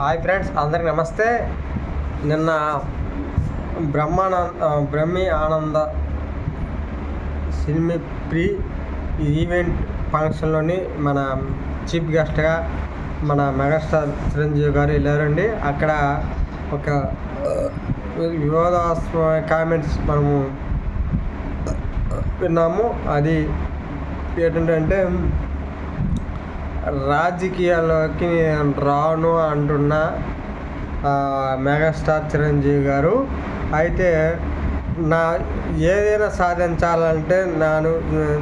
Hi friends అందరికి నమస్తే. నిన్న బ్రహ్మానంద బ్రహ్మి ఆనంద సినిమా ప్రీ ఈవెంట్ ఫంక్షన్లోని మన చీఫ్ గెస్ట్గా మన మెగాస్టార్ చిరంజీవి గారు వెళ్ళారండి. అక్కడ ఒక వివాదాస్పద కామెంట్స్ మనము విన్నాము. అది ఏంటంటే రాజకీయాల్లోకి నేను రాను అంటున్న మెగాస్టార్ చిరంజీవి గారు. అయితే నా ఏదైనా సాధించాలంటే నాను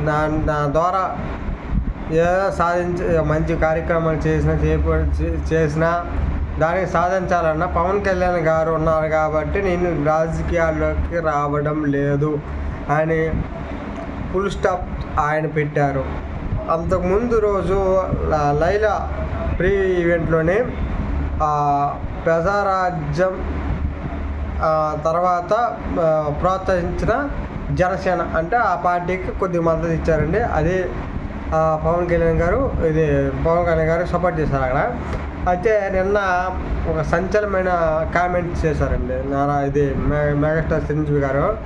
నా నా ద్వారా ఏదైనా సాధించ మంచి కార్యక్రమాలు చేసిన చేసిన దానికి సాధించాలన్న పవన్ కళ్యాణ్ గారు ఉన్నారు కాబట్టి నేను రాజకీయాల్లోకి రావడం లేదు అని ఫుల్ స్టాప్ ఆయన పెట్టారు. అంతకుముందు రోజు లైలా ప్రీ ఈవెంట్లోనే ప్రజారాజ్యం తర్వాత ప్రోత్సహించిన జనసేన. అంటే ఆ పార్టీకి కొద్ది మద్దతు ఇచ్చారండి. అది పవన్ కళ్యాణ్ గారు ఇది పవన్ కళ్యాణ్ గారు సపోర్ట్ చేశారు అక్కడ. అయితే నిన్న ఒక సంచలనమైన కామెంట్స్ చేశారండి నారా ఇది మె- మెగాస్టార్ చిరంజీవి గారు.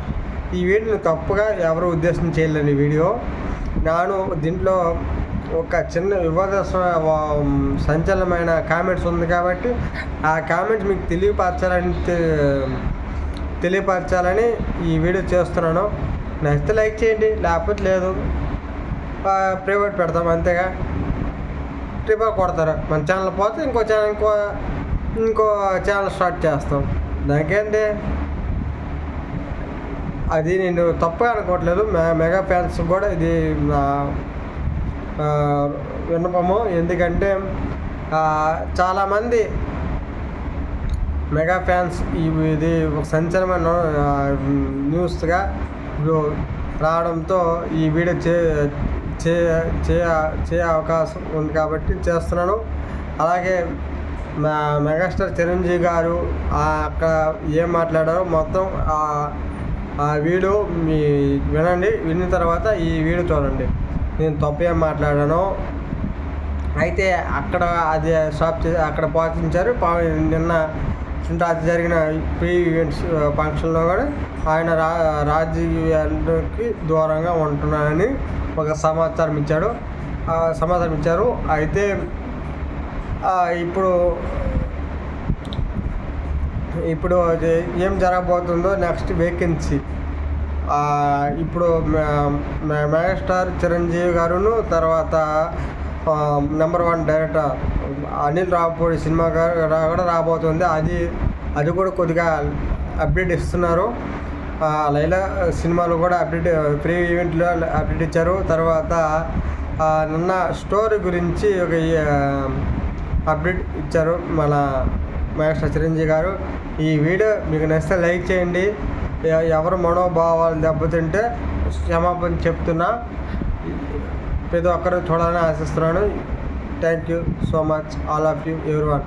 ఈ వీడియోని తప్పుగా ఎవరు ఉద్దేశం చేయలేని వీడియో. నాను దీంట్లో ఒక చిన్న వివాద సంచలనమైన కామెంట్స్ ఉంది కాబట్టి ఆ కామెంట్స్ మీకు తెలియపరచాలని తెలియపరచాలని ఈ వీడియో చేస్తున్నాను. నచ్చితే లైక్ చేయండి లేకపోతే లేదు. ప్రైవేట్ పెడతాం అంతేగా. ట్రిప్ కొడతారు. మన ఛానల్ పోతే ఇంకో ఛానల్ ఇంకో ఇంకో ఛానల్ స్టార్ట్ చేస్తాం. దానికేంటి? అది నేను తప్పగా అనుకోవట్లేదు. మె మెగా ఫ్యాన్స్ కూడా ఇది నా విన్నపము. ఎందుకంటే చాలామంది మెగా ఫ్యాన్స్ ఇది ఒక సంచలనమైన న్యూస్గా రావడంతో ఈ వీడియో చే చే చే- చేయ అవకాశం ఉంది కాబట్టి చేస్తున్నాను. అలాగే మెగాస్టార్ చిరంజీవి గారు అక్కడ ఏం మాట్లాడారో మొత్తం ఆ- వీడియో మీ వినండి విన్న తర్వాత ఈ వీడియో చూడండి. నేను తప్పేం మాట్లాడాను. అయితే అక్కడ అది షాప్ చేసి అక్కడ పాటించారు. నిన్న అది జరిగిన ప్రీ ఈవెంట్స్ ఫంక్షన్లో కూడా ఆయన రా రాజకీయాలకి దూరంగా ఉంటున్నానని ఒక సమాచారం ఇచ్చాడు. ఆ సమాచారం ఇచ్చారు. అయితే ఇప్పుడు ఇప్పుడు ఏం జరగబోతుందో నెక్స్ట్ వేకెన్సీ. ఇప్పుడు మెగాస్టార్ చిరంజీవి గారును తర్వాత number one director Anil Ravipudi cinema కూడా రాబోతుంది. అది అది కూడా కొద్దిగా అప్డేట్ ఇస్తున్నారు. లైలా సినిమాలు కూడా అప్డేట్ ప్రీ ఈవెంట్లో అప్డేట్ ఇచ్చారు. తర్వాత నిన్న స్టోరీ గురించి ఒక అప్డేట్ ఇచ్చారు మన మహేష్ చిరంజీవి గారు. ఈ వీడియో మీకు నచ్చితే లైక్ చేయండి. ఎవరు మనోభావాలు దెబ్బతింటే క్షమాపణ చెప్తున్నా. ప్రతి ఒక్కరు చూడాలని ఆశిస్తున్నాను. Thank you so much all of you everyone